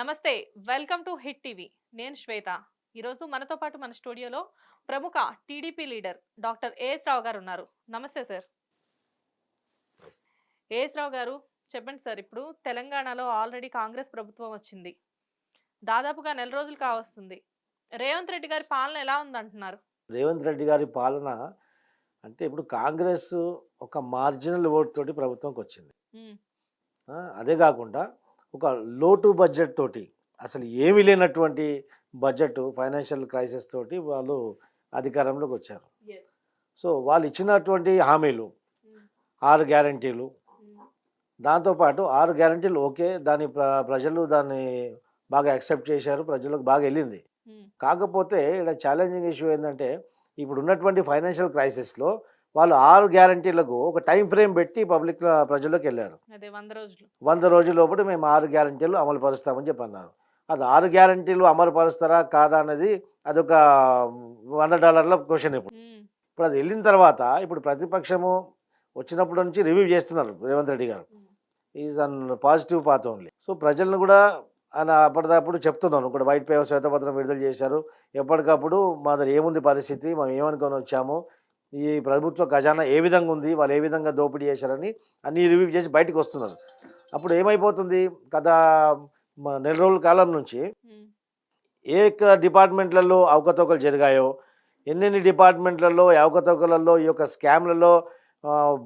నమస్తే welcome to hit TV. నేను శ్వేత. ఈరోజు మనతో పాటు మన స్టూడియోలో ప్రముఖ TDP leader doctor A S Rao garu. నమస్తే సార్. ఏఎస్ రావు గారు చెప్పండి సార్. ఇప్పుడు తెలంగాణలో ఆల్రెడీ కాంగ్రెస్ ప్రభుత్వం వచ్చింది. దాదాపుగా నెల రోజులు కావస్తుంది. రేవంత్ రెడ్డి గారి పాలన ఎలా ఉందంటున్నారు? రేవంత్ రెడ్డి గారి పాలన అంటే ఇప్పుడు కాంగ్రెస్ ఒక మార్జినల్ ఓట్ తోటి ప్రభుత్వంకి వచ్చింది. అదే కాకుండా ఒక లోటు బడ్జెట్ తోటి అసలు ఏమీ లేనటువంటి బడ్జెట్ ఫైనాన్షియల్ క్రైసిస్ తోటి వాళ్ళు అధికారంలోకి వచ్చారు. సో వాళ్ళు ఇచ్చినటువంటి హామీలు ఉమ్, ఆరు గ్యారంటీలు. ఉమ్, దాంతోపాటు ఆరు గ్యారంటీలు ఓకే దాని ప్ర ప్రజలు దాన్ని బాగా యాక్సెప్ట్ చేశారు ప్రజలకు బాగా వెళ్ళింది. ఉమ్, కాకపోతే ఇక్కడ ఛాలెంజింగ్ ఇష్యూ ఏంటంటే ఇప్పుడు ఉన్నటువంటి ఫైనాన్షియల్ క్రైసిస్లో వాళ్ళు ఆరు గ్యారంటీలకు ఒక టైం ఫ్రేమ్ పెట్టి పబ్లిక్ ప్రజల్లోకి వెళ్ళారు. వంద రోజులు. లోపల మేము ఆరు గ్యారంటీలు అమలు పరుస్తామని చెప్పి అన్నారు. అది ఆరు గ్యారంటీలు అమలు పరుస్తారా కాదా అనేది అదొక వంద డాలర్ల క్వశ్చన్ ఇప్పుడు. ఇప్పుడు అది వెళ్ళిన తర్వాత ఇప్పుడు ప్రతిపక్షము వచ్చినప్పటి నుంచి రివ్యూ చేస్తున్నారు Revanth Reddy garu. Is on positive path only so ప్రజలను కూడా ఆయన అప్పటిదప్పుడు చెప్తున్నాను. ఇక్కడ వైట్ పేపర్ శ్వేతపత్రం విడుదల చేశారు. ఎప్పటికప్పుడు మా దగ్గర ఏముంది పరిస్థితి? మనం ఏమనుకొని వచ్చాము? ఈ ప్రభుత్వ ఖజానా ఏ విధంగా ఉంది? వాళ్ళు ఏ విధంగా దోపిడీ చేశారని అన్ని రివ్యూ చేసి బయటకు వస్తున్నారు. అప్పుడు ఏమైపోతుంది? గత నెల రోజుల కాలం నుంచి ఏ డిపార్ట్మెంట్లలో అవకతవకలు జరిగాయో ఎన్నెన్ని డిపార్ట్మెంట్లలో అవకతవకలలో ఈ యొక్క స్కామ్లలో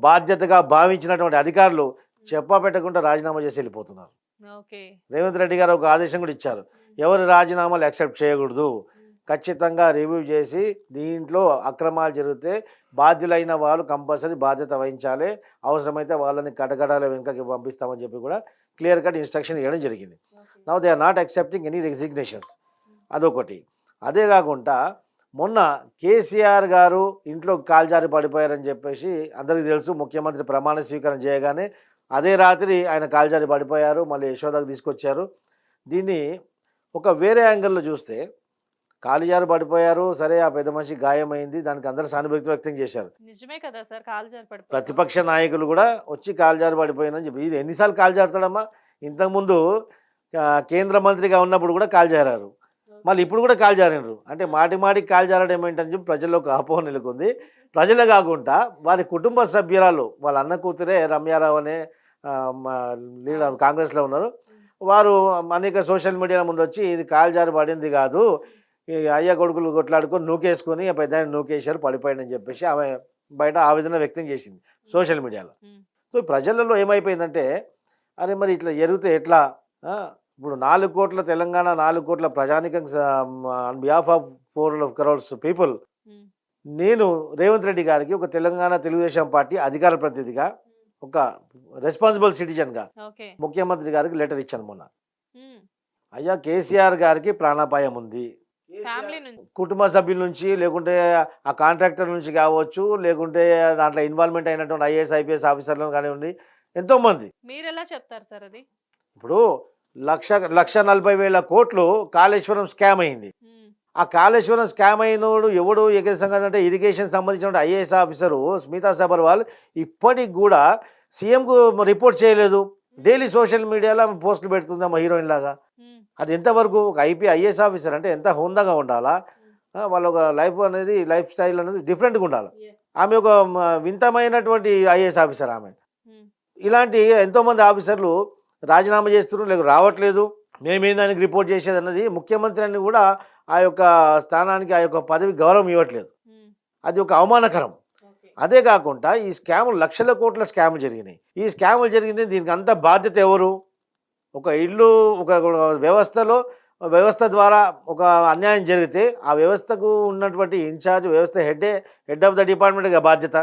బాధ్యతగా భావించినటువంటి అధికారులు చెప్పా పెట్టకుండా రాజీనామా చేసి వెళ్ళిపోతున్నారు. రేవంత్ రెడ్డి గారు ఒక ఆదేశం కూడా ఇచ్చారు. ఎవరి రాజీనామాలు యాక్సెప్ట్ చేయకూడదు? ఖచ్చితంగా రివ్యూ చేసి దీంట్లో అక్రమాలు జరిగితే బాధ్యులైన వాళ్ళు కంపల్సరీ బాధ్యత వహించాలి. అవసరమైతే వాళ్ళని కటకటాల వెనుకకి పంపిస్తామని చెప్పి కూడా క్లియర్ కట్ ఇన్స్ట్రక్షన్ ఇవ్వడం జరిగింది. Now they are not accepting any resignations అదొకటి. అదే కాకుండా మొన్న కేసీఆర్ గారు ఇంట్లో కాల్జారి పడిపోయారని చెప్పేసి అందరికీ తెలుసు ముఖ్యమంత్రి ప్రమాణ స్వీకారం చేయగానే అదే రాత్రి ఆయన కాల్జారి పడిపోయారు మళ్ళీ యశోదకు తీసుకొచ్చారు. దీన్ని ఒక వేరే యాంగిల్లో చూస్తే కాలిజారు పడిపోయారు. సరే ఆ పెద్ద మనిషి గాయమైంది. దానికి అందరూ సానుభూతి వ్యక్తం చేశారు. నిజమే కదా సార్ కాలు జారి పడిపోయారు. ప్రతిపక్ష నాయకులు కూడా వచ్చి కాల్జారు పడిపోయినని చెప్పి. ఇది ఎన్నిసార్లు కాల్జారుతాడమ్మా? ఇంతకుముందు కేంద్ర మంత్రిగా ఉన్నప్పుడు కూడా కాల్జారారు. మళ్ళీ ఇప్పుడు కూడా కాల్ జారినరు అంటే మాటి మాటికి కాల్ జారడం ఏంటని చెప్పి ప్రజల్లో ఒక అపోహ నెలకొంది. ప్రజలే కాకుండా వారి కుటుంబ సభ్యురాలు వాళ్ళ అన్న కూతురే రమ్యారావు అనే లీడర్ కాంగ్రెస్లో ఉన్నారు. వారు అనేక సోషల్ మీడియా ముందు వచ్చి ఇది కాల్ జారి పడింది కాదు. అయ్య కొడుకులు కొట్లాడుకొని నూకేసుకొని పెద్ద నూకేశారు పడిపోయాడని చెప్పేసి ఆమె బయట ఆవేదన వ్యక్తం చేసింది సోషల్ మీడియాలో. సో ప్రజలలో ఏమైపోయిందంటే అరే మరి ఇట్లా జరిగితే ఎట్లా? ఇప్పుడు నాలుగు కోట్ల తెలంగాణ నాలుగు కోట్ల ప్రజానికం on behalf of four crores people నేను రేవంత్ రెడ్డి గారికి ఒక తెలంగాణ తెలుగుదేశం పార్టీ అధికార ప్రతినిధిగా ఒక రెస్పాన్సిబుల్ సిటిజన్గా ముఖ్యమంత్రి గారికి లెటర్ ఇచ్చాను మొన్న. అయ్యా కేసీఆర్ గారికి ప్రాణాపాయం ఉంది. ఫ్యామిలీ నుంచి. కుటుంబ సభ్యుల నుంచి లేకుంటే ఆ కాంట్రాక్టర్ నుంచి కావచ్చు లేకుంటే దాంట్లో ఇన్వాల్వ్మెంట్ అయినటువంటి ఐఏఎస్ ఐపీఎస్ ఆఫీసర్లను కానివ్వండి ఎంతోమంది. మీరు ఎలా చెప్తారు సార్ అది? ఇప్పుడు లక్ష లక్ష నలభై వేల కోట్లు కాళేశ్వరం స్కామ్ అయింది. ఆ కాళేశ్వరం స్కామ్ అయినోడు ఎవడు సంగతి అంటే ఇరిగేషన్ సంబంధించిన ఐఏఎస్ ఆఫీసరు స్మితా సబర్వాల్ ఇప్పటికి కూడా సీఎంకు రిపోర్ట్ చేయలేదు. డైలీ సోషల్ మీడియాలో ఆమె పోస్టులు పెడుతుంది మా హీరోయిన్ లాగా. అది ఎంతవరకు ఒక ఐపీ ఐఏఎస్ ఆఫీసర్ అంటే ఎంత హోందాగా ఉండాలా? వాళ్ళ ఒక లైఫ్ అనేది లైఫ్ స్టైల్ అనేది డిఫరెంట్గా ఉండాలి. ఆమె ఒక వింతమైనటువంటి ఐఏఎస్ ఆఫీసర్ ఆమె. ఇలాంటి ఎంతోమంది ఆఫీసర్లు రాజీనామా చేస్తున్నారు లేక రావట్లేదు. మేమేం దానికి రిపోర్ట్ చేసేది అన్నది ముఖ్యమంత్రి అని కూడా ఆ యొక్క స్థానానికి ఆ యొక్క పదవి గౌరవం ఇవ్వట్లేదు. అది ఒక అవమానకరం. అదే కాకుండా ఈ స్కాములు లక్షల కోట్ల స్కాములు జరిగినాయి. ఈ స్కాములు జరిగినాయి దీనికి అంత బాధ్యత ఎవరు? ఒక ఇల్లు ఒక వ్యవస్థలో వ్యవస్థ ద్వారా ఒక అన్యాయం జరిగితే ఆ వ్యవస్థకు ఉన్నటువంటి ఇన్ఛార్జ్ వ్యవస్థ head head of the department బాధ్యత.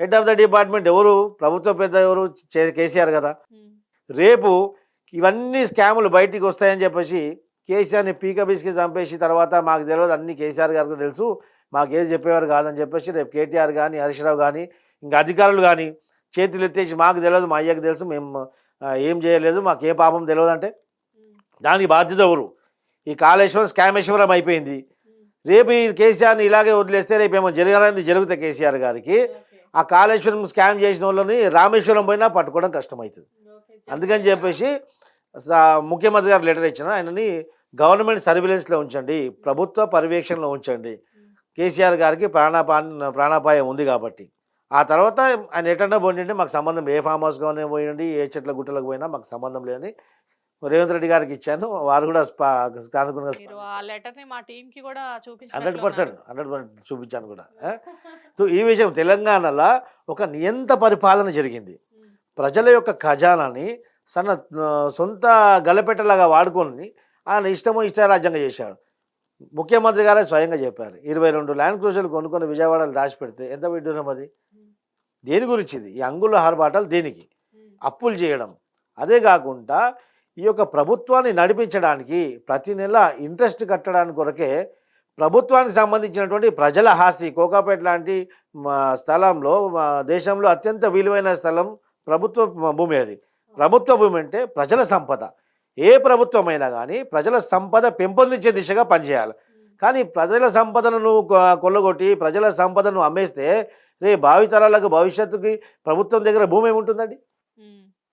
హెడ్ ఆఫ్ ద డిపార్ట్మెంట్ ఎవరు? ప్రభుత్వ పెద్ద ఎవరు? కేసీఆర్ కదా. రేపు ఇవన్నీ స్కాములు బయటికి వస్తాయని చెప్పేసి కేసీఆర్ని పీక బిస్కి చంపేసి తర్వాత మాకు తెలియదు అన్ని కేసీఆర్ గారికి తెలుసు. మాకు ఏది చెప్పేవారు కాదని చెప్పేసి రేపు కేటీఆర్ కానీ హరీష్ రావు కానీ ఇంకా అధికారులు కానీ చేతులు ఎత్తేసి మాకు తెలియదు మా అయ్యకు తెలుసు మేము ఏం చేయలేదు మాకు ఏ పాపం తెలియదు అంటే దానికి బాధ్యత ఎవరు? ఈ కాళేశ్వరం స్కామేశ్వరం అయిపోయింది. రేపు ఈ కేసీఆర్ని ఇలాగే వదిలేస్తే రేపు ఏమో జరగాలని జరుగుతాయి కేసీఆర్ గారికి. ఆ కాళేశ్వరం స్కామ్ చేసిన వాళ్ళని రామేశ్వరం పోయినా పట్టుకోవడం కష్టమవుతుంది అందుకని చెప్పేసి ముఖ్యమంత్రి గారు లెటర్ ఇచ్చిన. ఆయనని గవర్నమెంట్ సర్వీలెన్స్లో ఉంచండి ప్రభుత్వ పర్యవేక్షణలో ఉంచండి. కేసీఆర్ గారికి ప్రాణాపా ప్రాణాపాయం ఉంది కాబట్టి. ఆ తర్వాత ఆయన ఎటన్నా పోయిండి మాకు సంబంధం. ఏ ఫామ్ హౌస్ కానీ పోయండి ఏ చెట్ల గుట్టలకు పోయినా మాకు సంబంధం లేదని రేవంత్ రెడ్డి గారికి ఇచ్చాను. వారు కూడా హండ్రెడ్ పర్సెంట్ హండ్రెడ్ పర్సెంట్ చూపించాను కూడా. ఈ విషయం తెలంగాణలో ఒక నియంత పరిపాలన జరిగింది. ప్రజల యొక్క ఖజానాని సన్న సొంత గలపెట్టలాగా వాడుకొని ఆయన ఇష్టమో ఇష్టారాజ్యంగా చేశాడు ముఖ్యమంత్రి గారే స్వయంగా చెప్పారు ఇరవై రెండు ల్యాండ్ క్రూజర్లు కొనుక్కొని విజయవాడలో దాచిపెడితే ఎంత విడ్డూరం అది దేని గురించి ఇది ఈ అంగుళ హర్బాటలు దేనికి? అప్పులు చేయడం. అదే కాకుండా ఈ యొక్క ప్రభుత్వాన్ని నడిపించడానికి ప్రతి నెల ఇంట్రెస్ట్ కట్టడానికి కొరకే ప్రభుత్వానికి సంబంధించినటువంటి ప్రజల ఆస్తి కోకాపేట లాంటి మా స్థలంలో దేశంలో అత్యంత విలువైన స్థలం ప్రభుత్వ భూమి అది. ప్రభుత్వ భూమి అంటే ప్రజల సంపద. ఏ ప్రభుత్వమైనా కానీ ప్రజల సంపద పెంపొందించే దిశగా పనిచేయాలి. కానీ ప్రజల సంపదను కొల్లగొట్టి ప్రజల సంపదను అమ్మేస్తే రేపు భావితరాలకు భవిష్యత్తుకి ప్రభుత్వం దగ్గర భూమి ఏముంటుందండి?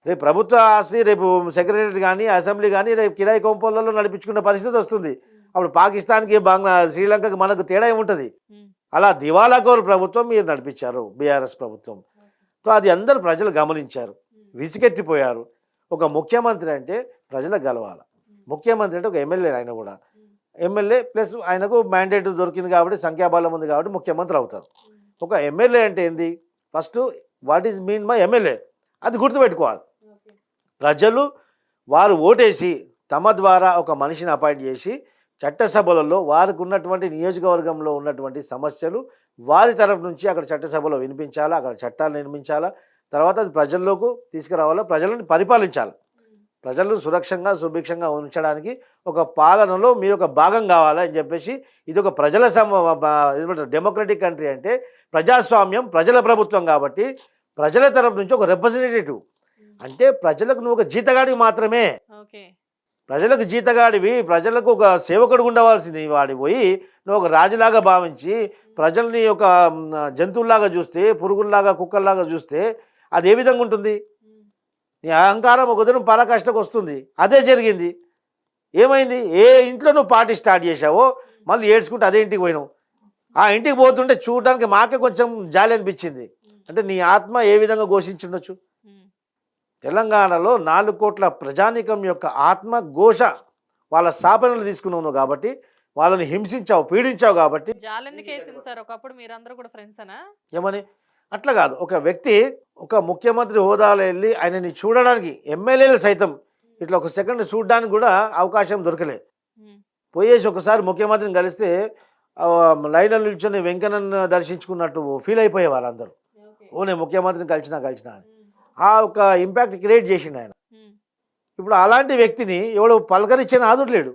రేపు ప్రభుత్వ ఆస్తి రేపు సెక్రటరీ కానీ అసెంబ్లీ కానీ రేపు కిరాయి కొంపలలో నడిపించుకునే పరిస్థితి వస్తుంది. అప్పుడు పాకిస్తాన్కి బంగ్లా శ్రీలంకకి మనకు తేడా ఏముంటుంది? అలా దివాలా కోరు ప్రభుత్వం మీరు నడిపించారు బీఆర్ఎస్ ప్రభుత్వం. సో అది అందరు ప్రజలు గమనించారు. విసిగెత్తిపోయారు. ఒక ముఖ్యమంత్రి అంటే ప్రజలకు గెలవాలి ముఖ్యమంత్రి అంటే ఒక ఎమ్మెల్యే ఆయన కూడా. ఎమ్మెల్యే ప్లస్ ఆయనకు మ్యాండేట్ దొరికింది కాబట్టి సంఖ్యాబలం ఉంది కాబట్టి ముఖ్యమంత్రి అవుతారు. ఒక ఎమ్మెల్యే అంటే ఏంది? First what is mean my MLA? అది గుర్తుపెట్టుకోవాలి. ప్రజలు వారు ఓటేసి తమ ద్వారా ఒక మనిషిని అపాయింట్ చేసి చట్టసభలలో వారికి ఉన్నటువంటి నియోజకవర్గంలో ఉన్నటువంటి సమస్యలు వారి తరఫు నుంచి అక్కడ చట్టసభలో వినిపించాలా? అక్కడ చట్టాలు నిర్మించాలా? తర్వాత అది ప్రజల్లోకి తీసుకురావాలా? ప్రజలను పరిపాలించాలి? ప్రజలను సురక్షంగా సుభిక్షంగా ఉంచడానికి ఒక పాలనలో మీరు ఒక భాగం కావాలా అని చెప్పేసి ఇది ఒక ప్రజల సమ డెమోక్రటిక్ కంట్రీ అంటే ప్రజాస్వామ్యం ప్రజల ప్రభుత్వం కాబట్టి ప్రజల తరపు నుంచి ఒక రిప్రజెంటేటివ్ అంటే ప్రజలకు నువ్వు ఒక జీతగాడివి మాత్రమే. ప్రజలకు జీతగాడివి ప్రజలకు ఒక సేవకుడు ఉండవలసింది. వాడి పోయి నువ్వు ఒక రాజులాగా భావించి ప్రజల్ని ఒక మ్, జంతువుల్లాగా చూస్తే పురుగుల్లాగా కుక్కల్లాగా చూస్తే అది ఏ విధంగా ఉంటుంది? నీ అహంకారం ఒక దినం పరాకాష్ఠకు వస్తుంది. అదే జరిగింది. ఏమైంది? ఏ ఇంట్లో నువ్వు పార్టీ స్టార్ట్ చేసావో మళ్ళీ ఏడ్చుకుంటే అదే ఇంటికి పోయినావు. ఆ ఇంటికి పోతుంటే చూడడానికి మాకే కొంచెం జాలి అనిపించింది. అంటే నీ ఆత్మ ఏ విధంగా ఘోషించుండొచ్చు? తెలంగాణలో నాలుగు కోట్ల ప్రజానీకం యొక్క ఆత్మ ఘోష వాళ్ళ స్థాపనలు తీసుకున్నావు కాబట్టి వాళ్ళని హింసించావు పీడించావు కాబట్టి ఏమని? అట్లా కాదు. ఒక వ్యక్తి ఒక ముఖ్యమంత్రి హోదాలో వెళ్ళి ఆయనని చూడడానికి ఎమ్మెల్యేలు సైతం ఇట్లా ఒక సెకండ్ చూడడానికి కూడా అవకాశం దొరకలేదు. పోయేసి ఒకసారి ముఖ్యమంత్రిని కలిస్తే లైన్లో నిల్చొని వెంకన్నను దర్శించుకున్నట్టు ఫీల్ అయిపోయేవారు అందరూ ఓ నేను ముఖ్యమంత్రిని కలిసినా కలిసినా అని. ఆ ఒక ఇంపాక్ట్ క్రియేట్ చేసిండు ఆయన. ఇప్పుడు అలాంటి వ్యక్తిని ఎవడు పలకరించే నాదుడు లేడు.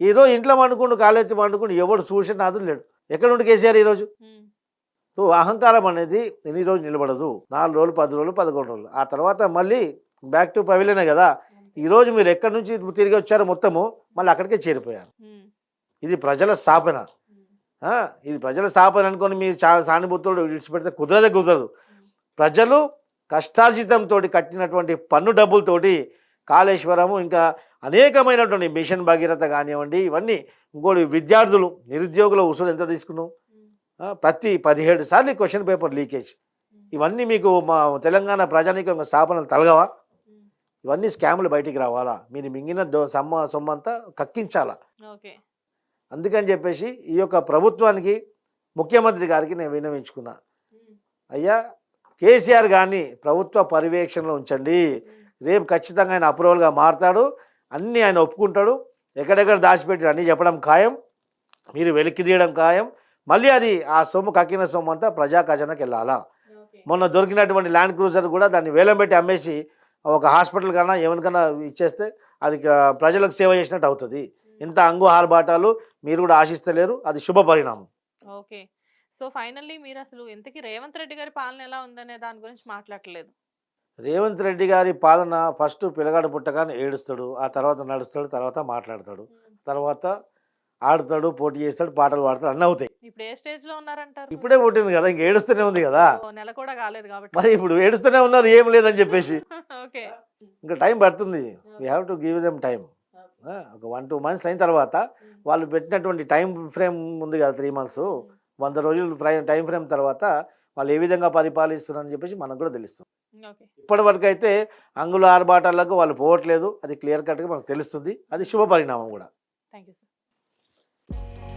ఈరోజు ఇంట్లో వండుకుంటూ కాలేజీ వండుకుంటూ ఎవడు చూసిన నాదుడు లేడు. ఎక్కడ ఉండి కేసీఆర్ ఈరోజు? సో అహంకారం అనేది ఎన్ని రోజులు నిలబడదు? నాలుగు రోజులు పది రోజులు పదకొండు రోజులు. ఆ తర్వాత మళ్ళీ బ్యాక్ టు పవిలేనే కదా? ఈరోజు మీరు ఎక్కడి నుంచి తిరిగి వచ్చారో మొత్తము మళ్ళీ అక్కడికే చేరిపోయారు. ఇది ప్రజల స్థాపన. ఇది ప్రజల స్థాపన అనుకొని మీరు చా సానుభూతులు విడిచిపెడితే కుదరదే కుదరదు. ప్రజలు కష్టార్జితంతో కట్టినటువంటి పన్ను డబ్బులతోటి కాళేశ్వరము ఇంకా అనేకమైనటువంటి మిషన్ భగీరథ కానివ్వండి ఇవన్నీ ఇంకోటి విద్యార్థులు నిరుద్యోగుల ఉసులు ఎంత తీసుకున్నాం ఆ, ప్రతి పదిహేడు సార్లు క్వశ్చన్ పేపర్ లీకేజ్. ఇవన్నీ మీకు మా తెలంగాణ ప్రజానీకం స్థాపనలు తలగవా? ఇవన్నీ స్కాములు బయటికి రావాలా? మీరు మింగిన దొ సమ్మ సొమ్మంతా కక్కించాలా? ఓకే. అందుకని చెప్పేసి ఈ యొక్క ప్రభుత్వానికి ముఖ్యమంత్రి గారికి నేను విన్నవించుకున్నా. అయ్యా కేసీఆర్ గారిని ప్రభుత్వ పర్యవేక్షణలో ఉంచండి. రేపు ఖచ్చితంగా ఆయన అప్రూవల్గా మారుతాడు. అన్నీ ఆయన ఒప్పుకుంటాడు. ఎక్కడెక్కడ దాచిపెట్టి అన్నీ చెప్పడం ఖాయం. మీరు వెలికి తీయడం ఖాయం. మళ్ళీ అది ఆ సొమ్ము కక్కిన సొమ్ము అంతా ప్రజా ఖజానాకి వెళ్ళాలా మొన్న దొరికినటువంటి ల్యాండ్ క్రూజర్ కూడా దాన్ని వేలం పెట్టి అమ్మేసి ఒక హాస్పిటల్ కన్నా ఎవరికన్నా ఇచ్చేస్తే అది ప్రజలకు సేవ చేసినట్టు అవుతుంది. ఇంత అంగు ఆర్భాటాలు మీరు కూడా ఆశిస్తలేరు. అది శుభ పరిణామం. ఓకే. సో ఫైనల్లీ మీరు అసలు ఇంతకీ రేవంత్ రెడ్డి గారి పాలన ఎలా ఉందనే దాని గురించి మాట్లాడలేదు. రేవంత్ రెడ్డి గారి పాలన ఫస్ట్ పిల్లగాడు పుట్టగానే ఏడుస్తాడు ఆ తర్వాత నడుస్తాడు తర్వాత మాట్లాడతాడు. తర్వాత ఆడుతాడు పోటీ చేస్తాడు పాటలు పాడతాడు అన్నీ అవుతాయి. ఇప్పుడు ఏ స్టేజ్లో ఉన్నారంటారు. ఇప్పుడే పుట్టింది కదా ఇంక ఏడుస్తూనే ఉంది కదా. ఓ, నెల కూడా కాలేదు కాబట్టి. మరి ఇప్పుడు ఏడుస్తూనే ఉన్నారు ఏం లేదని చెప్పేసి. ఓకే. ఇంకా టైం పడుతుంది. We have to give them time ఒక వన్ టూ మంత్స్ అయిన తర్వాత వాళ్ళు పెట్టినటువంటి టైం ఫ్రేమ్ ఉంది కదా త్రీ మంత్స్ వంద రోజులు టైం ఫ్రేమ్ తర్వాత వాళ్ళు ఏ విధంగా పరిపాలిస్తున్నారని చెప్పేసి మనకు కూడా తెలుస్తుంది. ఓకే. ఇప్పటి వరకు అయితే అంగుల ఆర్భాటాలకు వాళ్ళు పోవట్లేదు. అది క్లియర్ కట్గా మనకు తెలుస్తుంది. అది శుభ పరిణామం కూడా. Thank you sir you